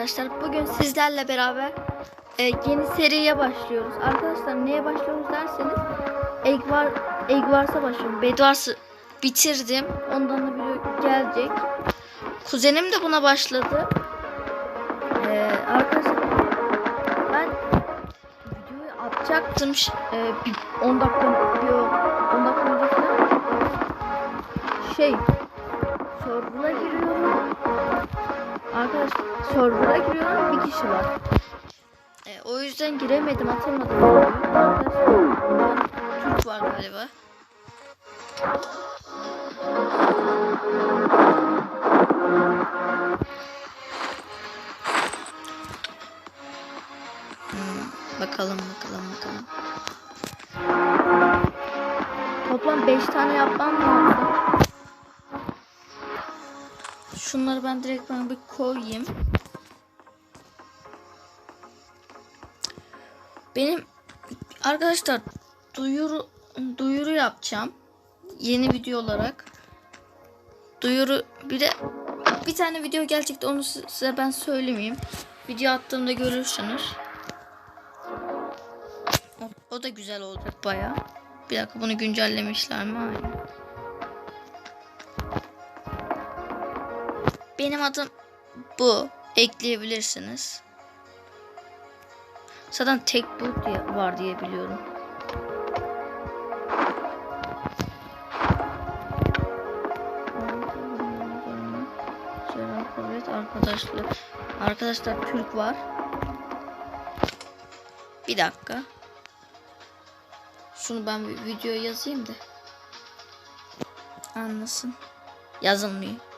arkadaşlar. Bugün sizlerle beraber e, yeni seriye başlıyoruz. Arkadaşlar neye başlıyoruz derseniz Egg var Egg varsa başlıyorum. Bedwars'ı bitirdim. Ondan da video gelecek. Kuzenim de buna başladı. E, arkadaşlar ben videoyu atacaktım. E, bir 10 dakika bir 10 dakika önce. Şey Server'a giriyorum. Arkadaşlar server'a giriyorum bir kişi var. E, o yüzden giremedim atamadım. Türk var galiba. Hmm, bakalım bakalım bakalım. Toplam 5 tane yapmam lazım. Şunları ben direkt ben bir koyayım. Benim arkadaşlar duyuru duyuru yapacağım. Yeni video olarak. Duyuru bir de bir tane video gelecekti onu size ben söylemeyeyim. Video attığımda görürsünüz. O, o da güzel olacak baya. Bir dakika bunu güncellemişler mi? Aynen. Benim adım bu. Ekleyebilirsiniz. Zaten tek bu diye var diye biliyorum. Evet arkadaşlar. Arkadaşlar Türk var. Bir dakika. Şunu ben bir videoya yazayım da. Anlasın. Yazılmıyor.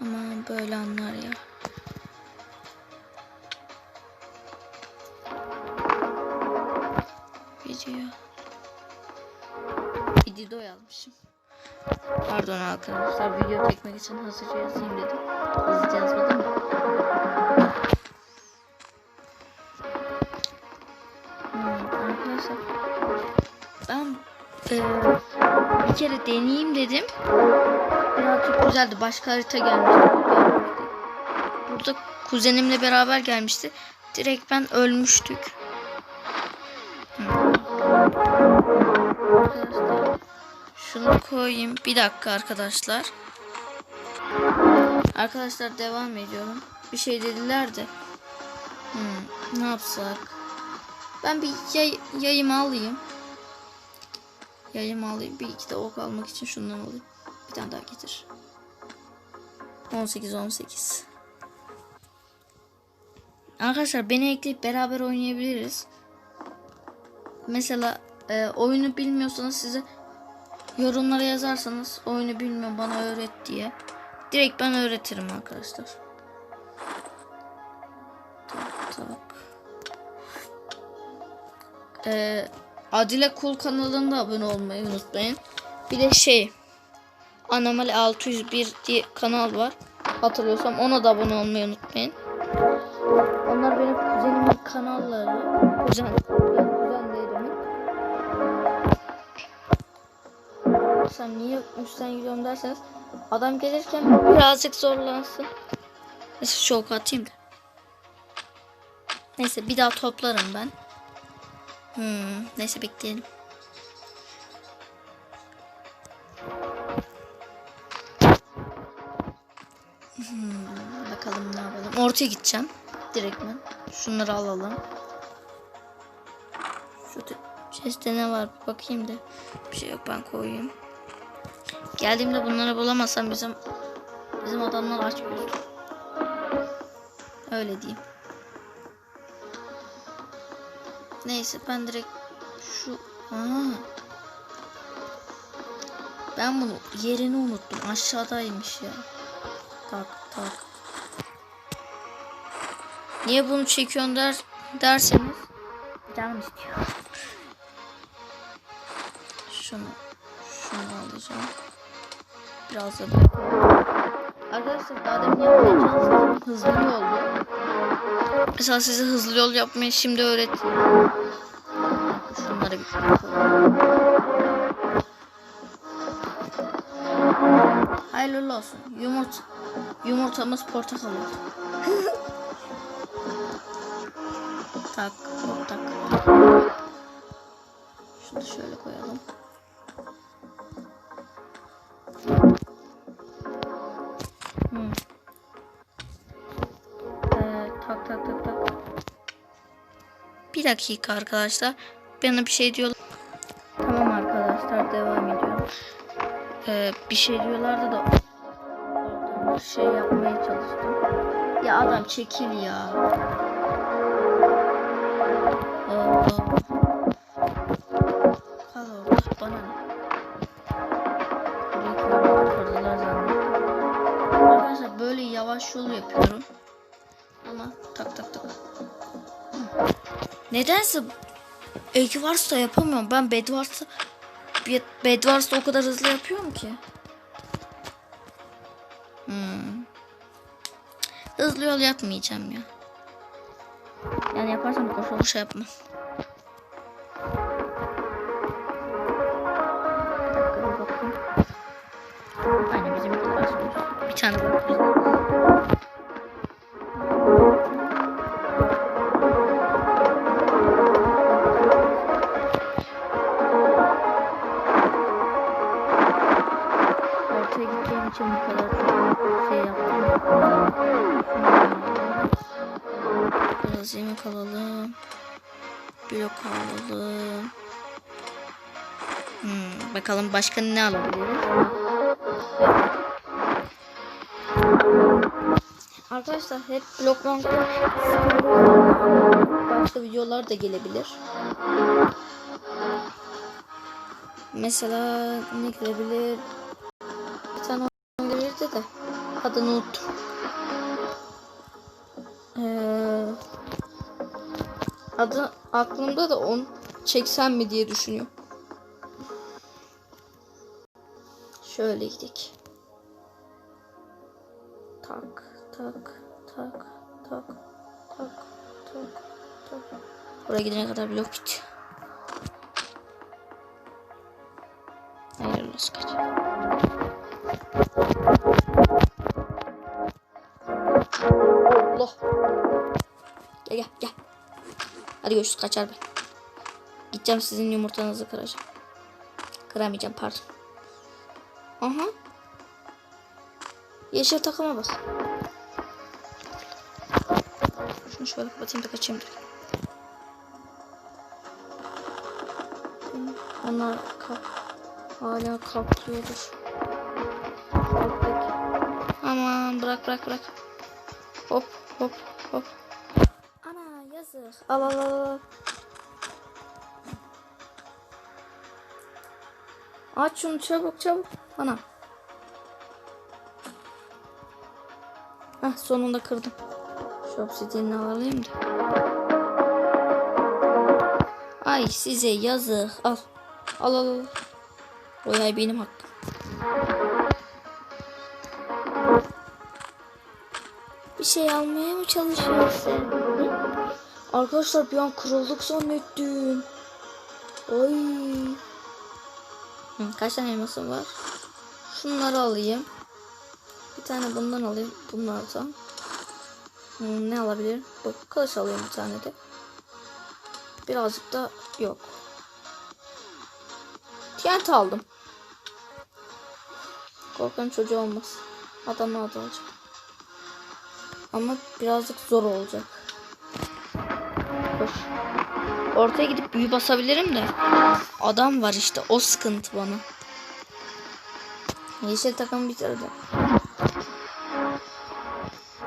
Aman böyle anlar ya. Video. Video yazmışım. Pardon arkadaşlar video çekmek için hızlıca yazayım dedim. Hızlıca yazmadım da. Hmm, ben eee, bir kere deneyeyim dedim. Birazcık güzeldi. Başka harita gelmişti. Burada kuzenimle beraber gelmişti. Direkt ben ölmüştük. Şunu koyayım. Bir dakika arkadaşlar. Arkadaşlar devam ediyorum. Bir şey dediler de. Hmm, ne yapsak? Ben bir yay, yayımı alayım. Yayımı alayım. Bir iki de ok almak için şundan alayım. Tane daha getir. 18 18. Arkadaşlar beni ekleyip beraber oynayabiliriz. Mesela e, oyunu bilmiyorsanız size yorumlara yazarsanız oyunu bilmiyorum bana öğret diye. Direkt ben öğretirim arkadaşlar. E, Adile Kul kanalında abone olmayı unutmayın. Bir de şey Anomali 601 diye kanal var. Hatırlıyorsam ona da abone olmayı unutmayın. Onlar benim kuzenimin kanalları. Kuzen, yani kuzenlerimin. Sen niye üstten gidiyorum derseniz adam gelirken birazcık zorlansın. Neyse şok atayım da. Neyse bir daha toplarım ben. Hmm, neyse bekleyelim. Hmm, bakalım ne yapalım. Ortaya gideceğim. Direktmen. Şunları alalım. Şu chest'te ne var bakayım da. Bir şey yok ben koyayım. Geldiğimde bunları bulamazsam bizim bizim adamlar aç gözlü. Öyle diyeyim. Neyse ben direkt şu Aa. Ben bunu yerini unuttum. Aşağıdaymış ya. Tak tak. Niye bunu çekiyorsun der, derseniz canım istiyor. Şunu şunu alacağım. Biraz da. Arkadaşlar daha demin yapmaya çalıştım. Hızlı yol. Mesela size hızlı yol yapmayı şimdi öğreteyim. Şunları bir. Hayırlı olsun. Yumurt yumurtamız portakal oldu. tak, hop tak. Şunu şöyle koyalım. Hmm. Ee, tak tak tak tak. Bir dakika arkadaşlar. Bana bir şey diyorlar. Tamam arkadaşlar devam ediyorum. Ee, bir şey diyorlardı da şey yapmaya çalıştım. Ya adam çekil ya. Orada bana. Arkadaşlar böyle yavaş yol yapıyorum. Ama tak tak tak. Nedense Ekivars'ta yapamıyorum. Ben Bedwars'ta Bedwars'ta o kadar hızlı yapıyorum ki. Hmm. Hızlı yol yapmayacağım ya. Yani yaparsam koşulu şey yapmam. Bir bir tane başka ne alabiliriz? Arkadaşlar hep bloklarda başka videolar da gelebilir. Mesela ne gelebilir? Bir tane oyun verirdi de adını unuttum. Ee, adı aklımda da onu çeksem mi diye düşünüyorum. Şöyle gidelim. Tak tak tak tak tak tak tak. Buraya gidene kadar blok bitti. Hayırlı olsun. Allah. Gel gel gel. Hadi görüşürüz kaçar ben. Gideceğim sizin yumurtanızı kıracağım. Kıramayacağım pardon. Aha. Yeşil takıma bas. Şunu şöyle kapatayım da kaçayım dur. Onlar kap hala kaplıyordur. Aman bırak bırak bırak. Hop hop hop. Ana yazık. Al al al al. Aç şunu çabuk çabuk. Ana. Hah sonunda kırdım. Şu obsidianini alayım da. Ay size yazık. Al. Al al al. O yay benim hakkım. Bir şey almaya mı çalışıyorsun? Arkadaşlar bir an kırıldık zannettim. Ay. Hı, kaç tane elmasım var? Şunları alayım. Bir tane bundan alayım. Bunlardan. Hmm, ne alabilirim? Bu kılıç alayım bir tane de. Birazcık da yok. TNT aldım. Korkan çocuğu olmaz. Adamı adı olacak. Ama birazcık zor olacak. Koş. Ortaya gidip büyü basabilirim de. Adam var işte o sıkıntı bana. Yeşil takımı bitirdim.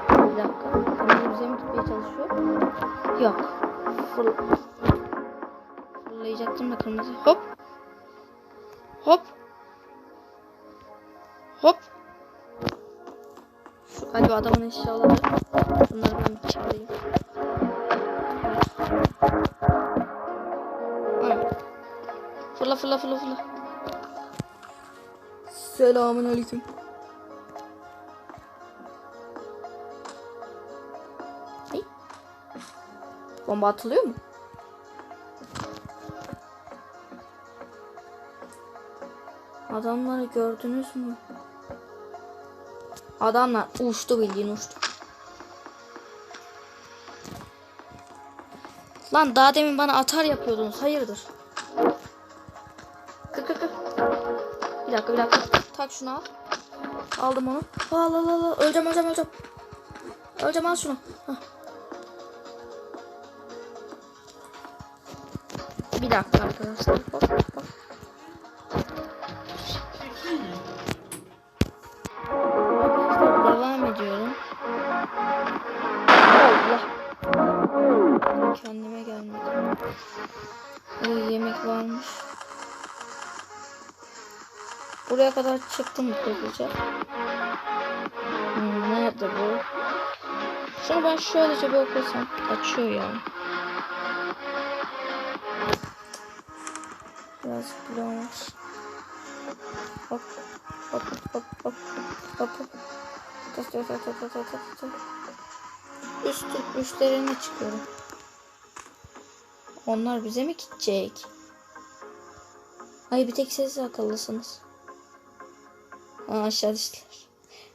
Bir dakika. Kırmızı bize mi tutmaya çalışıyor? Yok. Fır... Fırlayacaktım da kırmızı. Hop. Hop. Hop. Şu galiba adamın eşyaları. Bunları ben bir çalayım. Fırla fırla fırla fırla. Selamun aleyküm. Hey. Bomba atılıyor mu? Adamları gördünüz mü? Adamlar uçtu bildiğin uçtu. Lan daha demin bana atar yapıyordunuz. Hayırdır? Kır kır kır. Bir dakika bir dakika. Tak şunu al. Aldım onu. Al al al. al. Öleceğim öleceğim öleceğim. Öleceğim al şunu. Hah. Bir dakika arkadaşlar. Hop hop. Buraya kadar çıktım hızlıca. Hmm, nerede bu? Şunu ben şöylece bir okusam. Açıyor yani. Biraz var. Hop hop hop hop hop hop. Tas tas tas tas tas tas tas. Üst, üstlerine çıkıyorum. Onlar bize mi gidecek? Ay bir tek siz akıllısınız. Ha aşağı düştüler.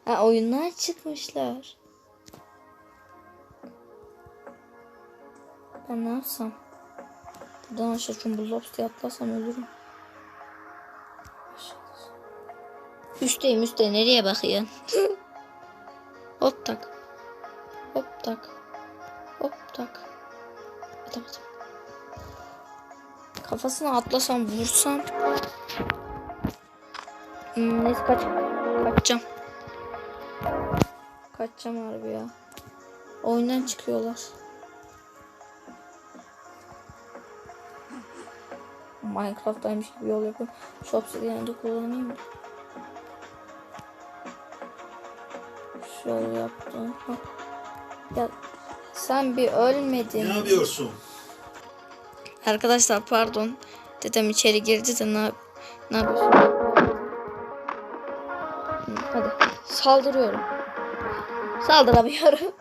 Ha oyundan çıkmışlar. Ben ne yapsam? Buradan aşağı Cumbulops diye atlasam ölürüm. Üstteyim üstte. Nereye bakıyorsun? Hop tak. Hop tak. Hop tak. Atamadım. Kafasına atlasam vursam. Hmm, neyse kaç. Kaçacağım. Kaçacağım harbi ya. Oyundan çıkıyorlar. Minecraft'taymış gibi yol yapıyorum. Şu obsidian'ı da kullanayım mı? Şöyle yaptım. Hah. Ya sen bir ölmedin. Ne yapıyorsun? Arkadaşlar pardon. Dedem içeri girdi de ne, ne yapıyorsun? Saldırıyorum. Saldıramıyorum.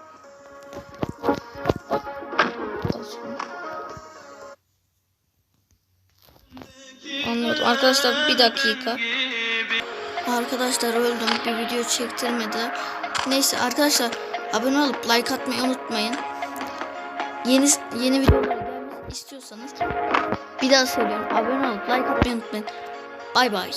Anladım. Arkadaşlar bir dakika. Arkadaşlar öldüm. Bir video çektirmedi. Neyse arkadaşlar abone olup like atmayı unutmayın. Yeni yeni videolar istiyorsanız bir daha söylüyorum. Abone olup like atmayı unutmayın. Bay bay.